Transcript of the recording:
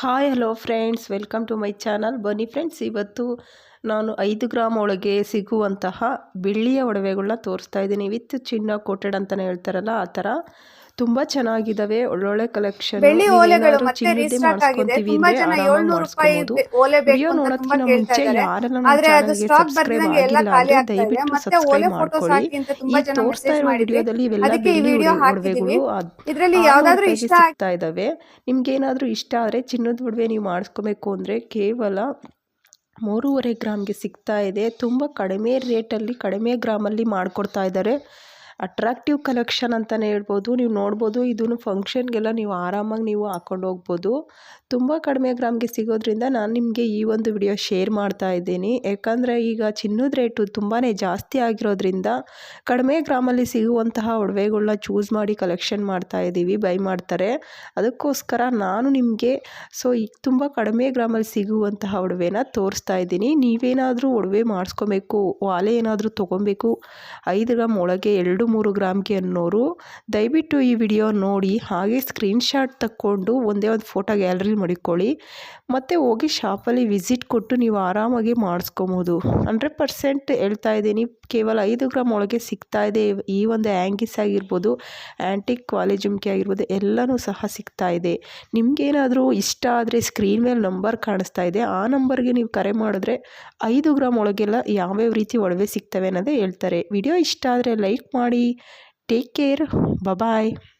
Hi hello friends welcome to my channel ಬನ್ನಿ friends ಇವತ್ತು ನಾನು ಐದು ಗ್ರಾಮ್ ಒಳಗೆ ಸಿಗುವಂತಹ ಬೆಳ್ಳಿಯ ಒಡವೆಗಳನ್ನ ತೋರಿಸ್ತಾ ಇದ್ದೀನಿ. ವಿತ್ ಚಿನ್ನ ಕೋಟೆಡ್ ಅಂತಲೇ ಹೇಳ್ತಾರಲ್ಲ, ಆ ಥರ. ತುಂಬ ಚೆನ್ನಾಗಿದಾವೆ. ಒಳ್ಳೊಳ್ಳೆ ಕಲೆಕ್ಷನ್ ಬೆಳ್ಳಿ ಓಲೆಗಳು ಮತ್ತೆ ರೀಸ್ಟಾಕ್ ಆಗಿದೆ. ತುಂಬಾ ಜನ ಏಳ್ನೂರು ರೂಪಾಯಿ ಓಲೆ ಬೇಕು ಅಂತ ತುಂಬಾ ಕೇಳ್ತಾ ಇದ್ದಾರೆ. ಆದ್ರೆ ಅದು ಸ್ಟಾಕ್ ಬರ್ತಿದಂಗೆ ಎಲ್ಲ ಖಾಲಿ ಆಗ್ತಾ ಇದೆ. ಮತ್ತೆ ಓಲೆ ಫೋಟೋಸ್ ಹಾಕಿ ಅಂತ ತುಂಬಾ ಜನ ಮೆಸೇಜ್ ವಿಡಿಯೋದಲ್ಲಿ ಅದಕ್ಕೆ ಈ ವಿಡಿಯೋ ಹಾಕಿದೀವಿ ಇದರಲ್ಲಿ ಯಾವ್ದಾದ್ರು ಇಷ್ಟ ಆಗ್ತಾ ಸಿಗ್ತಾ ಇದ್ದಾವೆ ನಿಮ್ಗೇನಾದ್ರೂ ಇಷ್ಟ ಆದ್ರೆ ಚಿನ್ನದ ಒಡವೆ ನೀವು ಮಾಡಿಸ್ಕೋಬೇಕು ಅಂದ್ರೆ ಕೇವಲ ಮೂರುವರೆ ಗ್ರಾಮ್ಗೆ ಸಿಗ್ತಾ ಇದೆ. ತುಂಬ ಕಡಿಮೆ ರೇಟಲ್ಲಿ ಕಡಿಮೆ ಗ್ರಾಮಲ್ಲಿ ಮಾಡಿಕೊಡ್ತಾ ಇದ್ದಾರೆ. ಅಟ್ರಾಕ್ಟಿವ್ ಕಲೆಕ್ಷನ್ ಅಂತಲೇ ಹೇಳ್ಬೋದು. ನೀವು ನೋಡ್ಬೋದು ಇದನ್ನು ಫಂಕ್ಷನ್ಗೆಲ್ಲ ನೀವು ಆರಾಮಾಗಿ ನೀವು ಹಾಕೊಂಡು ಹೋಗ್ಬೋದು. ತುಂಬ ಕಡಿಮೆ ಗ್ರಾಮ್ಗೆ ಸಿಗೋದ್ರಿಂದ ನಾನು ನಿಮಗೆ ಈ ಒಂದು ವಿಡಿಯೋ ಶೇರ್ ಮಾಡ್ತಾ ಇದ್ದೀನಿ. ಯಾಕಂದರೆ ಈಗ ಚಿನ್ನದ ರೇಟು ತುಂಬಾ ಜಾಸ್ತಿ ಆಗಿರೋದ್ರಿಂದ ಕಡಿಮೆ ಗ್ರಾಮಲ್ಲಿ ಸಿಗುವಂತಹ ಒಡವೆಗಳನ್ನ ಚೂಸ್ ಮಾಡಿ ಕಲೆಕ್ಷನ್ ಮಾಡ್ತಾ ಇದ್ದೀವಿ ಬೈ ಮಾಡ್ತಾರೆ. ಅದಕ್ಕೋಸ್ಕರ ನಾನು ನಿಮಗೆ ಸೊ ಈಗ ತುಂಬ ಕಡಿಮೆ ಗ್ರಾಮಲ್ಲಿ ಸಿಗುವಂತಹ ಒಡವೆನ ತೋರಿಸ್ತಾ ಇದ್ದೀನಿ. ನೀವೇನಾದರೂ ಒಡವೆ ಮಾಡಿಸ್ಕೊಬೇಕು ವಾಲೆ ಏನಾದರೂ ತೊಗೊಬೇಕು, ಐದು ಗ್ರಾಮ್ ಒಳಗೆ ಎರಡು ಮೂರು ಗ್ರಾಮ್ಗೆ ಅನ್ನೋರು, ದಯವಿಟ್ಟು ಈ ವಿಡಿಯೋ ನೋಡಿ, ಹಾಗೆ ಸ್ಕ್ರೀನ್ಶಾಟ್ ತಕ್ಕೊಂಡು ಒಂದೇ ಒಂದು ಫೋಟೋ ಗ್ಯಾಲರಿ ಮಡಿಕೊಳ್ಳಿ. ಮತ್ತು ಹೋಗಿ ಶಾಪಲ್ಲಿ ವಿಸಿಟ್ ಕೊಟ್ಟು ನೀವು ಆರಾಮಾಗಿ ಮಾಡಿಸ್ಕೊಬೋದು. ಹಂಡ್ರೆಡ್ ಪರ್ಸೆಂಟ್ ಹೇಳ್ತಾ ಇದ್ದೀನಿ, ಕೇವಲ ಐದು ಗ್ರಾಮ್ ಒಳಗೆ ಸಿಗ್ತಾ ಇದೆ ಈ ಒಂದು ಆ್ಯಂಗಿಸ್ ಆಗಿರ್ಬೋದು ಆ್ಯಂಟಿಕ್ ಕ್ವಾಲಿ ಜುಮ್ಕಿ ಆಗಿರ್ಬೋದು, ಎಲ್ಲನೂ ಸಹ ಸಿಗ್ತಾ ಇದೆ. ನಿಮಗೇನಾದರೂ ಇಷ್ಟ ಆದರೆ ಸ್ಕ್ರೀನ್ ಮೇಲೆ ನಂಬರ್ ಕಾಣಿಸ್ತಾ ಇದೆ, ಆ ನಂಬರ್ಗೆ ನೀವು ಕರೆ ಮಾಡಿದ್ರೆ ಐದು ಗ್ರಾಮ್ ಒಳಗೆಲ್ಲ ಯಾವ್ಯಾವ ರೀತಿ ಒಡವೆ ಸಿಗ್ತವೆ ಅನ್ನೋದೇ ಹೇಳ್ತಾರೆ. ವಿಡಿಯೋ ಇಷ್ಟ ಆದರೆ ಲೈಕ್ ಮಾಡಿ Take care. Bye bye.